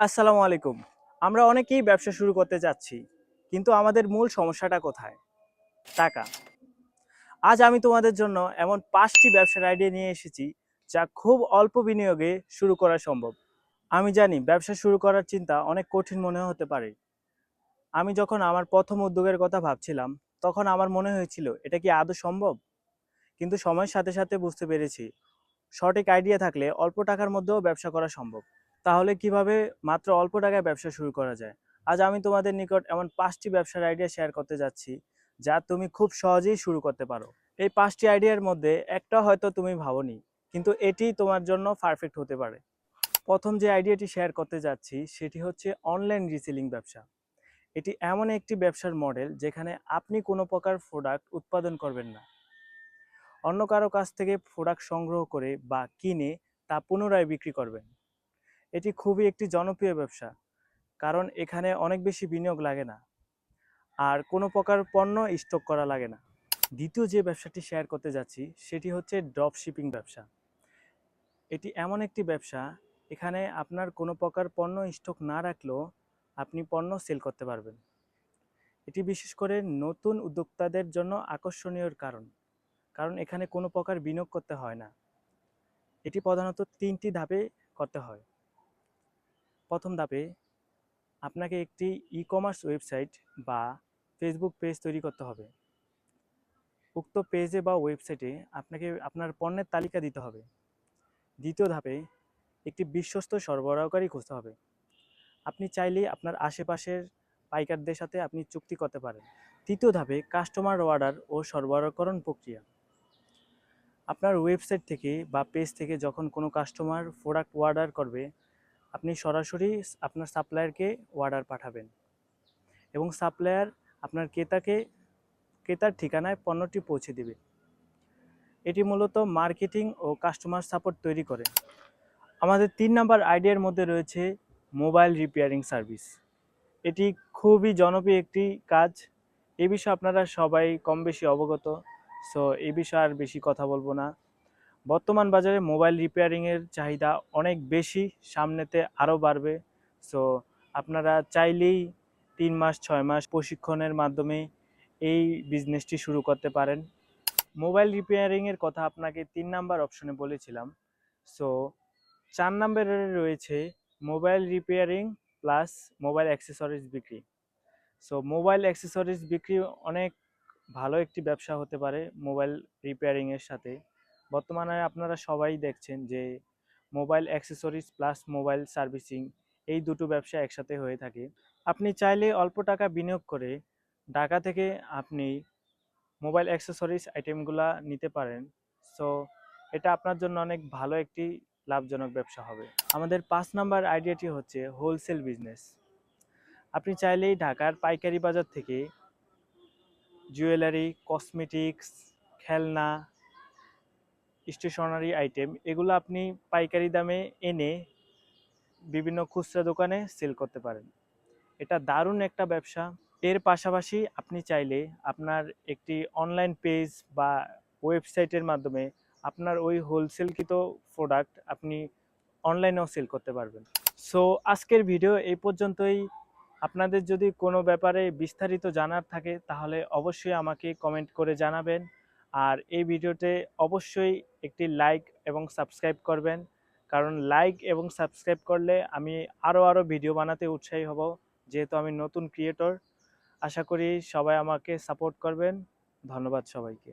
আসসালামু আলাইকুম। আমরা অনেকেই ব্যবসা শুরু করতে যাচ্ছি, কিন্তু আমাদের মূল সমস্যাটা কোথায়? টাকা। আজ আমি তোমাদের জন্য এমন পাঁচটি ব্যবসার আইডিয়া নিয়ে এসেছি, যা খুব অল্প বিনিয়োগে শুরু করা সম্ভব। আমি জানি ব্যবসা শুরু করার চিন্তা অনেক কঠিন মনে হতে পারে। আমি যখন আমার প্রথম উদ্যোগের কথা ভাবছিলাম, তখন আমার মনে হয়েছিল, এটা কি আদৌ সম্ভব? কিন্তু সময়ের সাথে সাথে বুঝতে পেরেছি, সঠিক আইডিয়া থাকলে অল্প টাকার মধ্যেও ব্যবসা করা সম্ভব। তাহলে কীভাবে মাত্র অল্প টাকায় ব্যবসা শুরু করা যায়? আজ আমি তোমাদের নিকট এমন পাঁচটি ব্যবসার আইডিয়া শেয়ার করতে যাচ্ছি, যা তুমি খুব সহজেই শুরু করতে পারো। এই পাঁচটি আইডিয়ার মধ্যে একটা হয়তো তুমি ভাবনি, কিন্তু এটি তোমার জন্য পারফেক্ট হতে পারে। প্রথম যে আইডিয়াটি শেয়ার করতে যাচ্ছি, সেটি হচ্ছে অনলাইন রিসেলিং ব্যবসা। এটি এমন একটি ব্যবসার মডেল যেখানে আপনি কোনো প্রকার প্রোডাক্ট উৎপাদন করবেন না। অন্য কারও কাছ থেকে প্রোডাক্ট সংগ্রহ করে বা কিনে তা পুনরায় বিক্রি করবেন। এটি খুবই একটি জনপ্রিয় ব্যবসা, কারণ এখানে অনেক বেশি বিনিয়োগ লাগে না। আর কোনো প্রকার পণ্য স্টক করা লাগে না। দ্বিতীয় যে ব্যবসাটি শেয়ার করতে যাচ্ছি, সেটি হচ্ছে ড্রপ শিপিং ব্যবসা। এটি এমন একটি ব্যবসা, এখানে আপনার কোনো প্রকার পণ্য স্টক না রাখলেও আপনি পণ্য সেল করতে পারবেন। এটি বিশেষ করে নতুন উদ্যোক্তাদের জন্য আকর্ষণীয় কারণ কারণ এখানে কোনো প্রকার বিনিয়োগ করতে হয় না। এটি প্রধানত তিনটি ধাপে করতে হয়। প্রথম ধাপে আপনাকে একটি ই কমার্স ওয়েবসাইট বা ফেসবুক পেজ তৈরি করতে হবে। উক্ত পেজে বা ওয়েবসাইটে আপনাকে আপনার পণ্যের তালিকা দিতে হবে। দ্বিতীয় ধাপে একটি বিশ্বস্ত সরবরাহকারী খুঁজতে হবে। আপনি চাইলে আপনার আশেপাশের পাইকারদের সাথে আপনি চুক্তি করতে পারেন। তৃতীয় ধাপে কাস্টমার অর্ডার ও সরবরাহকরণ প্রক্রিয়া। আপনার ওয়েবসাইট থেকে বা পেজ থেকে যখন কোনো কাস্টমার প্রোডাক্ট অর্ডার করবে আপনি সরাসরি আপনার সাপ্লায়ারকে অর্ডার পাঠাবেন। এবং সাপ্লায়ার আপনার ক্রেতাকে, ক্রেতার ঠিকানায় পণ্যটি পৌঁছে দেবে। এটি মূলত মার্কেটিং ও কাস্টমার সাপোর্ট তৈরি করে। আমাদের তিন নাম্বার আইডিয়ার মধ্যে রয়েছে মোবাইল রিপেয়ারিং সার্ভিস এটি খুবই জনপ্রিয় একটি কাজ। এ বিষয়ে আপনারা সবাই কম বেশি অবগত সো এই বিষয়ে আর বেশি কথা বলব না। বর্তমান বাজারে মোবাইল রিপেয়ারিংয়ের চাহিদা অনেক বেশি, সামনেতে আরও বাড়বে। সো আপনারা চাইলেই তিন মাস, ছয় মাস প্রশিক্ষণের মাধ্যমে এই বিজনেসটি শুরু করতে পারেন। মোবাইল রিপেয়ারিংয়ের কথা আপনাকে তিন নাম্বার অপশনে বলেছিলাম। সো চার নম্বরে রয়েছে mobile repairing plus mobile accessories বিক্রি। সো মোবাইল অ্যাক্সেসরিজ বিক্রি অনেক ভালো একটি ব্যবসা হতে পারে মোবাইল রিপেয়ারিংয়ের সাথে। বর্তমানে আপনারা সবাই দেখছেন যে mobile accessories plus mobile servicing এই দুটো ব্যবসা একসাথে হয়ে থাকে। আপনি চাইলে অল্প টাকা বিনিয়োগ করে ঢাকা থেকে আপনি মোবাইল অ্যাক্সেসরিজ আইটেমগুলা নিতে পারেন। সো, এটা আপনার জন্য অনেক ভালো একটি লাভজনক ব্যবসা হবে। আমাদের পাঁচ নাম্বার আইডিয়াটি হচ্ছে হোলসেল বিজনেস। আপনি চাইলেই ঢাকার পাইকারি বাজার থেকে জুয়েলারি, কসমেটিক্স, খেলনা স্টেশনারি আইটেম এগুলো আপনি পাইকারি দামে এনে বিভিন্ন খুচরা দোকানে সেল করতে পারেন। এটা দারুণ একটা ব্যবসা। এর পাশাপাশি আপনি চাইলে আপনার একটি অনলাইন পেজ বা ওয়েবসাইটের মাধ্যমে আপনার ওই হোলসেলকৃত প্রোডাক্ট আপনি অনলাইনেও সেল করতে পারবেন। সো আজকের ভিডিও এই পর্যন্তই। আপনাদের যদি কোনো ব্যাপারে বিস্তারিত জানার থাকে, তাহলে অবশ্যই আমাকে কমেন্ট করে জানাবেন। আর এই ভিডিওতে অবশ্যই একটি লাইক এবং সাবস্ক্রাইব করবেন। কারণ লাইক এবং সাবস্ক্রাইব করলে আমি আরও আরও ভিডিও বানাতে উৎসাহী হব, যেহেতু আমি নতুন ক্রিয়েটর আশা করি সবাই আমাকে সাপোর্ট করবেন। ধন্যবাদ সবাইকে।